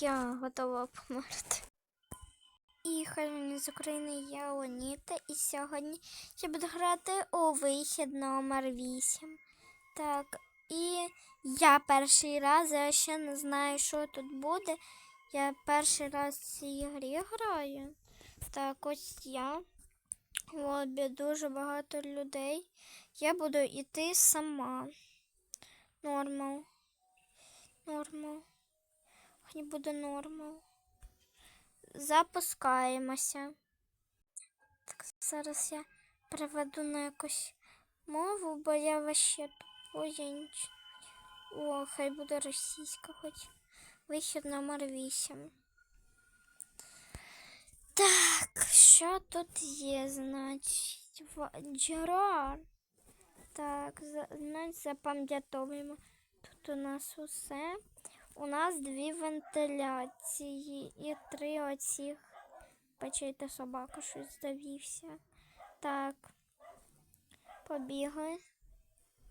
Я готова померти. І хай з України я Оніта, і сьогодні я буду грати у вихід номер 8. Так, і я перший раз, я ще не знаю, що тут буде. Я перший раз в цій грі граю. Так, ось я. В лобі дуже багато людей. Я буду йти сама. Нормал. Нормал. Хай буде нормал. Запускаємося. Так, зараз я переведу на якусь мову, бо я я ніч... О, хай буде російська хоч. Вихід номер 8. Так, що тут є, значить? Джерар. Так, значить, запам'ятовуємо. Тут у нас усе. У нас дві вентиляції і три оцих. Бачите, собака щось завівся. Так. Побігли.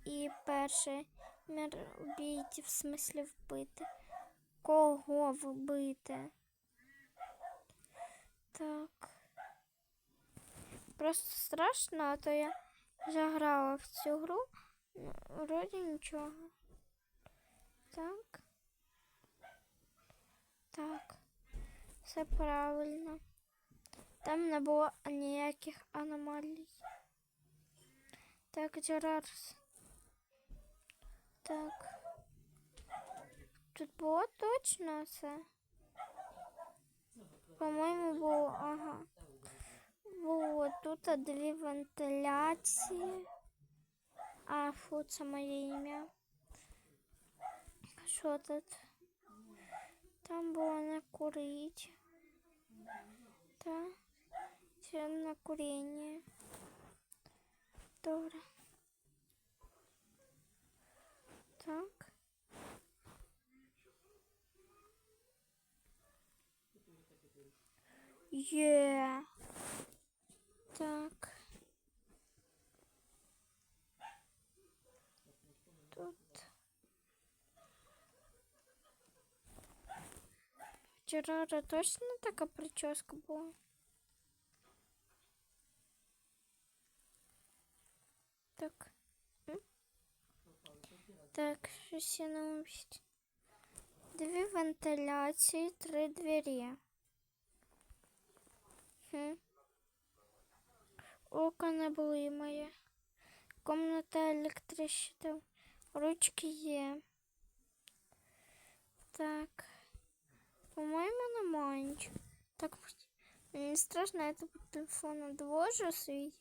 І перше мір убійте, в смислі вбити. Кого вбити? Так. Просто страшно, а то я заграла в цю гру. Ну, Вроді нічого. Так. Так. Все правильно. Там не було ніяких аномалій. Так, Джерарс. Так. Тут було точно все? По-моєму, було, ага. Було тут дві вентиляції. А, фу, це моє ім'я. Що тут? Там було не курить. Та це на куріння. Добре. Так. Є. Так. Тут. Джерара точно така прическа була? Так. М? Так, щось я не умість. Дві вентиляції, три двері. Хм. Око не моє. Комната електрична. Ручки є. Так. По-моєму, немає нічого. Так, мені страшно, я по телефону довожу свій.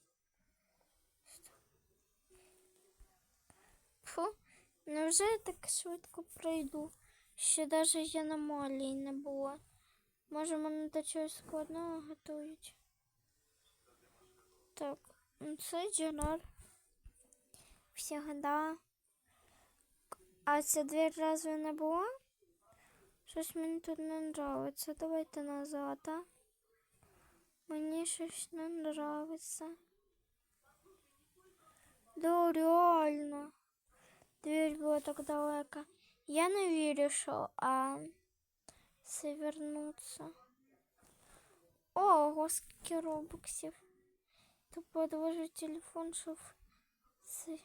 Фу, невже я так швидко пройду? Ще навіть я на молі не було. Може, мене до чогось складного готують. Так, ну, це джерар. Всегда. А ця двір разве не була? Щось мені тут не нравиться. Давайте назад, а? Мені щось не нравиться. Да, реально. Дверь була так далеко. Я не вірю, що а це вернуться. Ого, скільки робоксів. То подложу телефон, щоб це...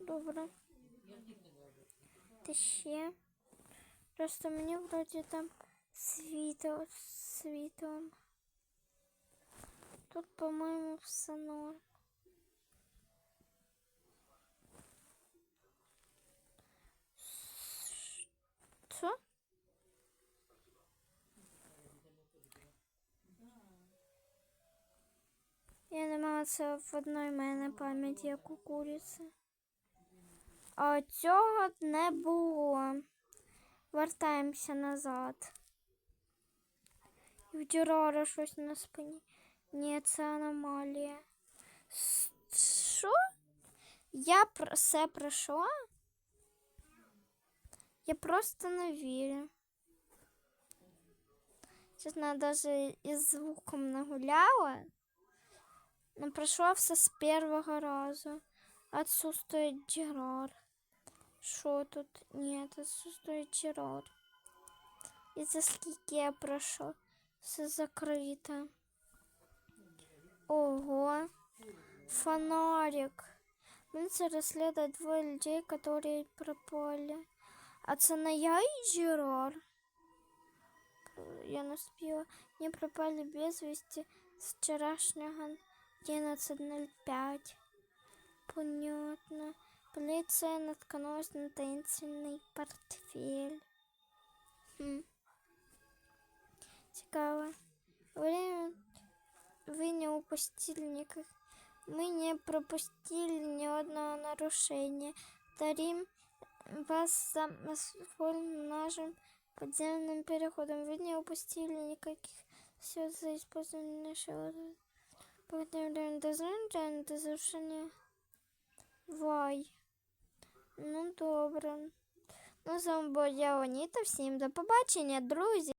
Добре. Ти ще. Просто мені вроді там світло світлом. Тут, по-моєму, все норм. Що? Я не це в одної мене пам'яті, як у куриці. А цього не було. вертаємося назад. І в Дюрара щось на спині. Ні, це аномалія. С- Що? Я про все пройшла? Я просто не вірю. Чесно, я даже із звуком нагуляла. Но пройшла все з першого разу. Отсутствует Джерар. Що тут? Нет, отсутствует Джерар. І за скільки я пройшла? Все закрито. Ого. Фонарик. Полиция расследует двое людей, которые пропали. А це не я і Джерар? Я не спіла. Они пропали без вести з вчорашнього 11.05. Понятно. Полиция наткнулась на таинственный портфель. Хм. Цікаво. Время вы не упустили никак. Мы не пропустили ни одного нарушения. Дарим вас за воспользование нашим подземным переходом. Вы не упустили никаких все за использование нашего Повідомляємо до зрення до завершення. Вай. Ну добре. Ну, з вами була я Оніта. Всім до побачення, друзі.